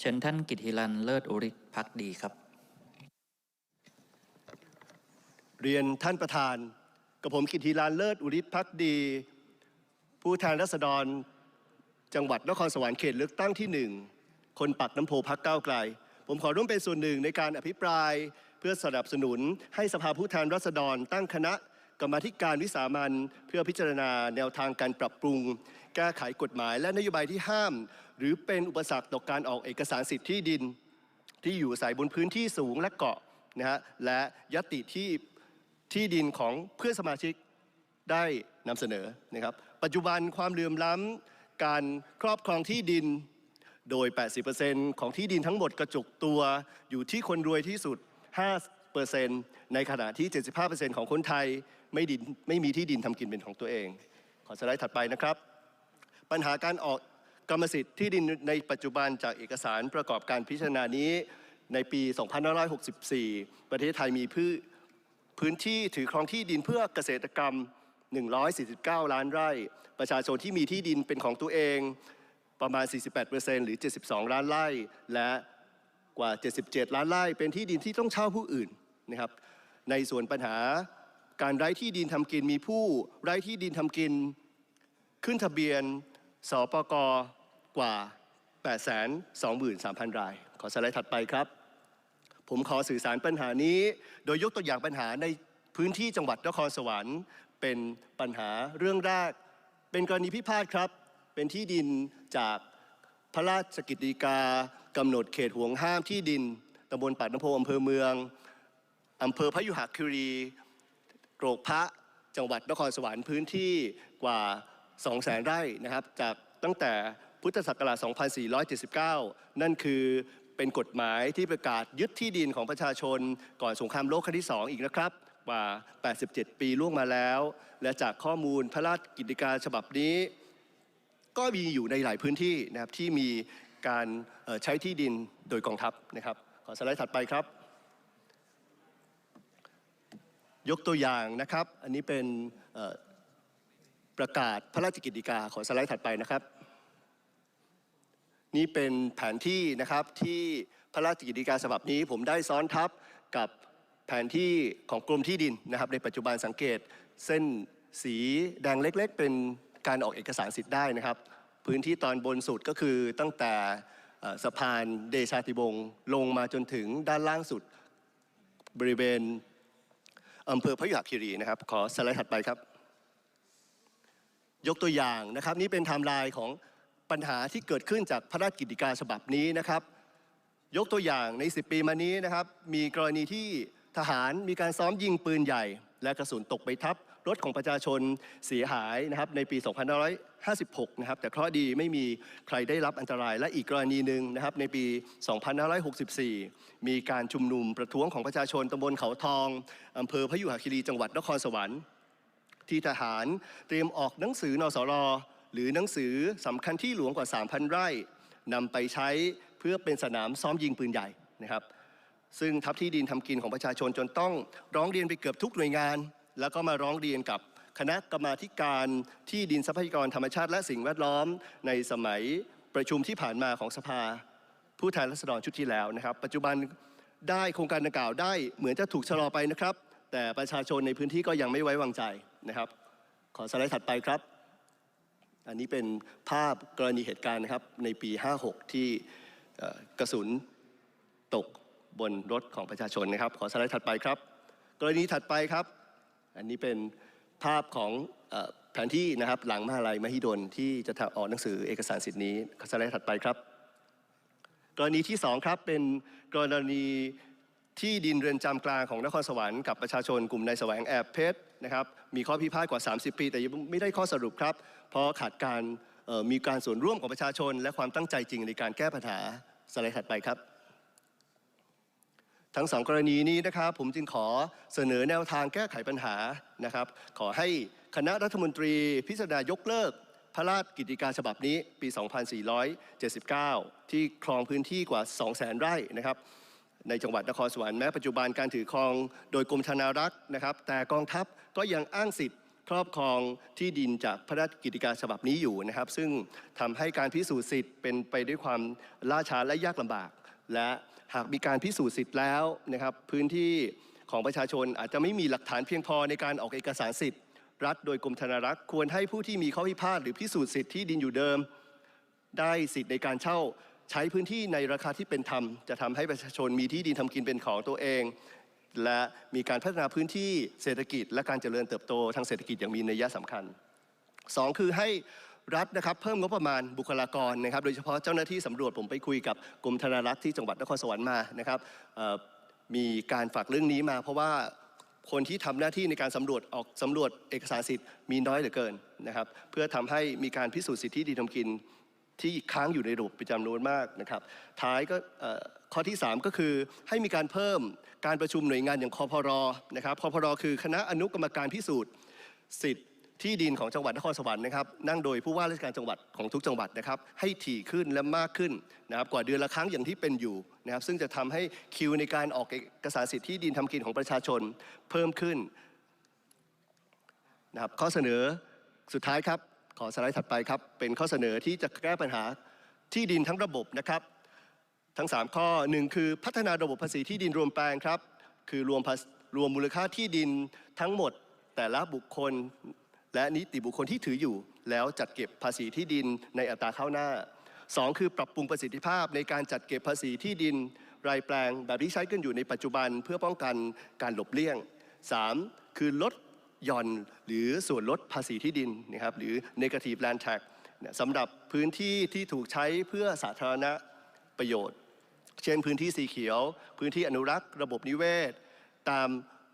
เชิญท่านกิติรันเลิศอุริพักดีครับ เรียนท่านประธาน กับผมกิติลานเลิศอุริศพักดี ผู้แทนรัษฎร จังหวัดนครสวรรค์เขตเลือกตั้งที่หนึ่งคนปักน้ำโพพักก้าวไกล ผมขอร่วมเป็นส่วนหนึ่งในการอภิปรายเพื่อสนับสนุนให้สภาผู้แทนรัษฎร ตั้งคณะ กรรมาธิการวิสามันเพื่อพิจารณาแนวทางการปรับปรุง แก้ไขกฎหมาย และนโยบายที่ห้าม หรือเป็นอุปสรรคต่อการออกเอกสารสิทธิ์ที่ดิน ที่อยู่อาศัยบนพื้นที่สูงและเกาะนะฮะและยติที่ที่ดินของเพื่อนสมาชิกได้นำเสนอนะครับ ปัจจุบันความเหลื่อมล้ำการครอบครองที่ดินโดย 80%ของที่ดินทั้งหมดกระจุกตัวอยู่ที่คนรวยที่สุด 5%ในขณะที่ 75%ของคนไทย ไม่ดินไม่มีที่ดินทำกินเป็นของตัวเอง ขอสไลด์ถัดไปนะครับ ปัญหาการออกกรรมสิทธิ์ที่ดินในปัจจุบันจากเอกสารประกอบการพิจารณานี้ในปี 2564 ประเทศไทยมีพื้นพื้นที่ถือครองที่ดินเพื่อเกษตรกรรม 149 ล้านไร่ ประชาชนที่มีที่ดินเป็นของตัวเองประมาณ 48%หรือ 72 ล้านไร่ และกว่า 77 ล้านไร่ เป็นที่ดินที่ต้องเช่าผู้อื่นนะครับ ในส่วนปัญหา การไร้ที่ดินทำกินมีผู้ไร้ที่ดินทำกิน ขึ้นทะเบียนสปกกว่า 823,000 ราย ขอสไลด์ถัดไปครับ ผมขอสื่อสารปัญหานี้ โดยยกตัวอย่างปัญหาในพื้นที่จังหวัดนครสวรรค์เป็นปัญหาเรื่องแรก เป็นกรณีพิพาทครับ เป็นที่ดินจากพระราชกิจฎีกากำหนดเขตห่วงห้ามที่ดินตำบลปากน้ำโพอำเภอเมืองอำเภอพยุหคีรี โกรกพระจังหวัดนครสวรรค์พื้นที่กว่า 200,000 ไร่นะครับ จากตั้งแต่พุทธศักราช 2479 นั่นคือเป็นกฎหมายที่ประกาศยึดที่ดินของประชาชน ก่อนสงครามโลกครั้งที่ 2 อีกนะครับกว่า 87 ปีล่วงมาแล้ว และจากข้อมูลพระราชกิจการฉบับนี้ ก็มีอยู่ในหลายพื้นที่นะครับที่มีการใช้ที่ดินโดยกองทัพนะครับ ขอสไลด์ถัดไปครับ ยกตัวอย่างนะครับ อันนี้เป็นประกาศพระราชกิจกาขอสไลด์ถัดไปนะครับ นี่เป็นแผนที่นะครับที่พระราชกิจกาฉบับนี้ผมได้ซ้อนทับกับแผนที่ของกรมที่ดินนะครับ ในปัจจุบันสังเกตเส้นสีแดงเล็ก ๆ เป็นการออกเอกสารสิทธิ์ได้นะครับ พื้นที่ตอนบนสุดก็คือตั้งแต่สะพานเดชาติวงลงมาจนถึงด้านล่างสุดบริเวณ อำเภอพยุหคีรีนะครับ ขอสไลด์ถัดไปครับ ยกตัวอย่างนะครับ นี่เป็นไทม์ไลน์ของปัญหาที่เกิดขึ้นจากพระราชกิจการฉบับนี้นะครับ ยกตัวอย่างใน 10 ปีมานี้นะครับ มีกรณีที่ทหารมีการซ้อมยิงปืนใหญ่ และกระสุนตกไปทับ รถของประชาชนเสียหายนะครับในปี 2556 นะครับ แต่เคราะดีไม่มีใครได้รับอันตราย และอีกกรณีหนึ่งนะครับในปี 2564 มีการชุมนุมประท้วงของประชาชนตำบลเขาทองอำเภอพยุหคีรีจังหวัดนครสวรรค์ ที่ทหารเตรียมออกหนังสือนสรหรือหนังสือสำคัญที่หลวงกว่า 3,000 ไร่นำไปใช้เพื่อเป็นสนามซ้อมยิงปืนใหญ่นะครับซึ่งทับที่ดินทำกินของประชาชนจนต้องร้องเรียนไปเกือบทุกหน่วยงาน แล้วก็มาร้องเรียนกับคณะกรรมาธิการที่ดินทรัพยากรธรรมชาติและสิ่งแวดล้อม ในสมัยประชุมที่ผ่านมาของสภา ผู้แทนราษฎรชุดที่แล้วนะครับ ปัจจุบันได้โครงการดังกล่าวได้เหมือนจะถูกชะลอไปนะครับ แต่ประชาชนในพื้นที่ก็ยังไม่ไว้วางใจนะครับ ขอสไลด์ถัดไปครับ อันนี้เป็นภาพกรณีเหตุการณ์นะครับในปี 56 ที่เอ่กระสุนตกบนรถของประชาชนนะครับ ขอสไลด์ถัดไปครับ กรณีถัดไปครับ อันนี้เป็นภาพของอแผนที่นะครับหลังมหาลัยมหิดลที่จะทำออกหนังสือเอกสารสิทธิ์นี้สไลด์ถัดไปครับ กรณีที่ 2 ครับเป็นกรณีที่ดินเรือนจำกลางของนครสวรรค์กับประชาชนกลุ่มนายแสวงแอบเพชรนะครับมีข้อพิพาทกว่า 30 ปี แต่ยังไม่ได้ข้อสรุปครับ เพราะขาดการมีการส่วนร่วมของประชาชน และความตั้งใจจริงในการแก้ปัญหาสไลด์ถัดไปครับ ทั้งสองกรณีนี้นะครับผมจึงขอเสนอแนวทางแก้ไขปัญหานะครับ ขอให้คณะรัฐมนตรีพิจารณายกเลิก พระราชกิจการฉบับนี้ปี 2479 ที่ครองพื้นที่กว่า 200,000 ไร่นะครับ ในจังหวัดนครสวรรค์แม้ปัจจุบันการถือครองโดยกรมธนารักษ์นะครับ แต่กองทัพก็ยังอ้างสิทธิ์ครอบครองที่ดินจากพระราชกิจการฉบับนี้อยู่นะครับ ซึ่งทำให้การพิสูจน์สิทธิ์เป็นไปด้วยความล่าช้าและยากลำบาก และหากมีการพิสูจน์สิทธิ์แล้วนะครับพื้นที่ของประชาชนอาจจะไม่มีหลักฐานเพียงพอในการออกเอกสารสิทธิ์ รัฐโดยกรมธนารักษ์ควรให้ผู้ที่มีข้อพิพาทหรือพิสูจน์สิทธิ์ที่ดินอยู่เดิม ได้สิทธิ์ในการเช่าใช้พื้นที่ในราคาที่เป็นธรรม จะทำให้ประชาชนมีที่ดินทำกินเป็นของตัวเอง และมีการพัฒนาพื้นที่เศรษฐกิจ และการเจริญเติบโตทางเศรษฐกิจอย่างมีนัยสำคัญสองคือให้ รัฐนะครับเพิ่มงบประมาณบุคลากรนะครับ โดยเฉพาะเจ้าหน้าที่สำรวจผมไปคุยกับกรมธนารักษ์ที่จังหวัดนครสวรรค์มานะครับมีการฝากเรื่องนี้มา เพราะว่าคนที่ทำหน้าที่ในการสำรวจออกสำรวจเอกสารสิทธิ์มีน้อยเหลือเกินนะครับ เพื่อทำให้มีการพิสูจน์สิทธิดีทำกินที่ค้างอยู่ในระบบประจำนวนมากนะครับ ท้ายก็ข้อที่ 3 ก็คือให้มีการเพิ่มการประชุมหน่วยงานอย่างคอพรนะครับคอพรคือคณะอนุกรรมการพิสูจน์สิทธิ์ ที่ดินของจังหวัดนครสวรรค์นะครับนั่งโดยผู้ว่าราชการจังหวัดของทุกจังหวัดนะครับให้ถี่ขึ้นและมากขึ้นนะครับกว่าเดือนละครั้งอย่างที่เป็นอยู่นะครับซึ่งจะทำให้คิวในการออกเอกสารสิทธิ์ที่ดินทำกินของประชาชนเพิ่มขึ้นนะครับข้อเสนอสุดท้ายครับขอสไลด์ถัดไปครับเป็นข้อเสนอที่จะแก้ปัญหาที่ดินทั้งระบบนะครับ ทั้ง 3 ข้อหนึ่งคือพัฒนาระบบภาษีที่ดินรวมแปลงครับ คือรวมรวมมูลค่าที่ดินทั้งหมดแต่ละบุคคล และนิติบุคคลที่ถืออยู่ แล้วจัดเก็บภาษีที่ดินในอัตราเข้าหน้า 2 คือปรับปรุงประสิทธิภาพในการจัดเก็บภาษีที่ดิน รายแปลงแบบที่ใช้กันอยู่ในปัจจุบันเพื่อป้องกันการหลบเลี่ยง 3. คือลดหย่อนหรือส่วนลดภาษีที่ดินนะครับหรือ negative land tax สำหรับพื้นที่ที่ถูกใช้เพื่อสาธารณประโยชน์ เช่นพื้นที่สีเขียว พื้นที่อนุรักษ์ ระบบนิเวศ ตาม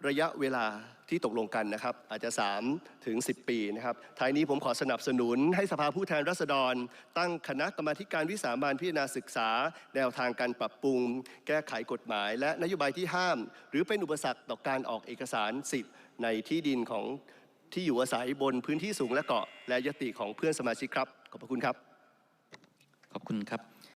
ระยะเวลาที่ตกลงกันนะครับ อาจจะ 3 ถึง 10 ปีนะครับท้ายนี้ผมขอสนับสนุนให้สภาผู้แทนราษฎร ตั้งคณะกรรมาการวิสามันพิจารณาศึกษา แนวทางการปรับปรุง แก้ไขกฎหมาย และนโยบายที่ห้าม หรือเป็นอุปสรรคต่อการออกเอกสารสิทธิ์ในที่ดินของที่อยู่อาศัยบนพื้นที่สูงและเกาะ และยติของเพื่อนสมาชิกครับ ขอบพระคุณครับ ขอบคุณครับ